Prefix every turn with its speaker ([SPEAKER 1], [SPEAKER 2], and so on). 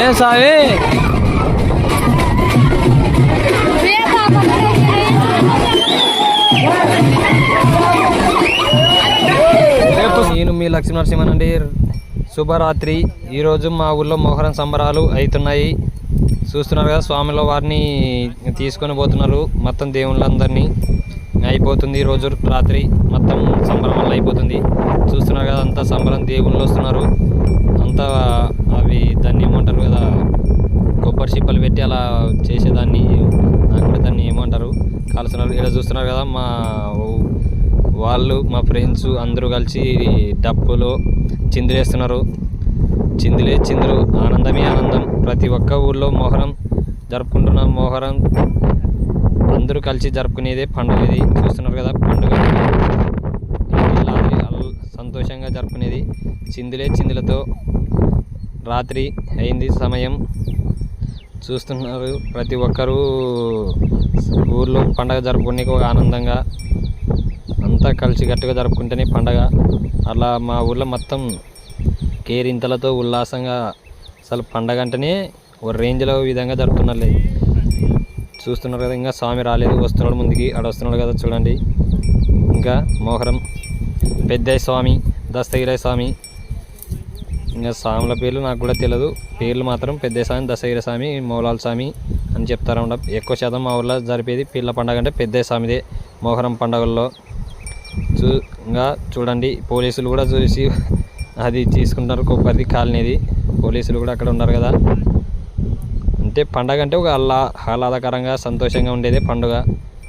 [SPEAKER 1] ఏ సాయి నేను మీ లక్ష్మీ నరసింహన్ అండి. శుభరాత్రి. ఈరోజు మా ఊళ్ళో మొహరం సంబరాలు అవుతున్నాయి. చూస్తున్నారు కదా స్వామిలో వారిని తీసుకొని పోతున్నారు. మొత్తం దేవుళ్ళందరినీ అయిపోతుంది రోజు రాత్రి. మొత్తం సంబరం వల్ల అయిపోతుంది. చూస్తున్నారు కదా అంతా సంబరం దేవుళ్ళు వస్తున్నారు. అంతా అవి దాన్ని ఏమంటారు కదా కొబ్బరి చిప్పలు పెట్టి అలా చేసేదాన్ని. నాకు కూడా దాన్ని ఏమంటారు? కాల్చున్నారు ఇక్కడ చూస్తున్నారు కదా మా వాళ్ళు మా ఫ్రెండ్స్ అందరూ కలిసి డప్పులో చిందులేస్తున్నారు. చిందులే చిందులు. ఆనందమే ఆనందం. ప్రతి ఒక్క ఊళ్ళో మొహరం జరుపుకుంటున్న మొహరం అందరూ కలిసి జరుపుకునేదే పండుగ ఇది. చూస్తున్నారు కదా పండుగ. సంతోషంగా జరుపుకునేది. చిందులే చిందులతో రాత్రి అయింది సమయం. చూస్తున్నారు. ప్రతి ఒక్కరూ ఊర్లో పండగ జరుపుకునే ఒక ఆనందంగా అంతా కలిసికట్టుగా జరుపుకుంటేనే పండగ. అలా మా ఊర్లో మొత్తం కేరింతలతో ఉల్లాసంగా అసలు పండగ అంటేనే ఒక రేంజ్లో విధంగా జరుపుతున్నారు చూస్తున్నారు కదా ఇంకా స్వామి రాలేదు వస్తున్నాడు ముందుకి ఆడ వస్తున్నాడు కదా చూడండి. ఇంకా మోహరం పెద్దయ్య స్వామి దస్తగిరాయ స్వామి ఇంకా స్వాముల పేర్లు నాకు కూడా తెలియదు పేర్లు మాత్రం పెద్ద స్వామి దశగిరి స్వామి మౌలాల స్వామి అని చెప్తారు ఉండ ఎక్కువ శాతం మా ఊళ్ళో జరిపేది పీర్ల పండగ అంటే పెద్ద స్వామిదే మోహరం పండగల్లో చూ ఇంకా చూడండి పోలీసులు కూడా చూసి అది తీసుకుంటారు కొబ్బరిది కాలనీది. పోలీసులు కూడా అక్కడ ఉన్నారు కదా. అంటే పండగ అంటే ఒక అల్లా ఆహ్లాదకరంగా సంతోషంగా ఉండేదే పండుగ.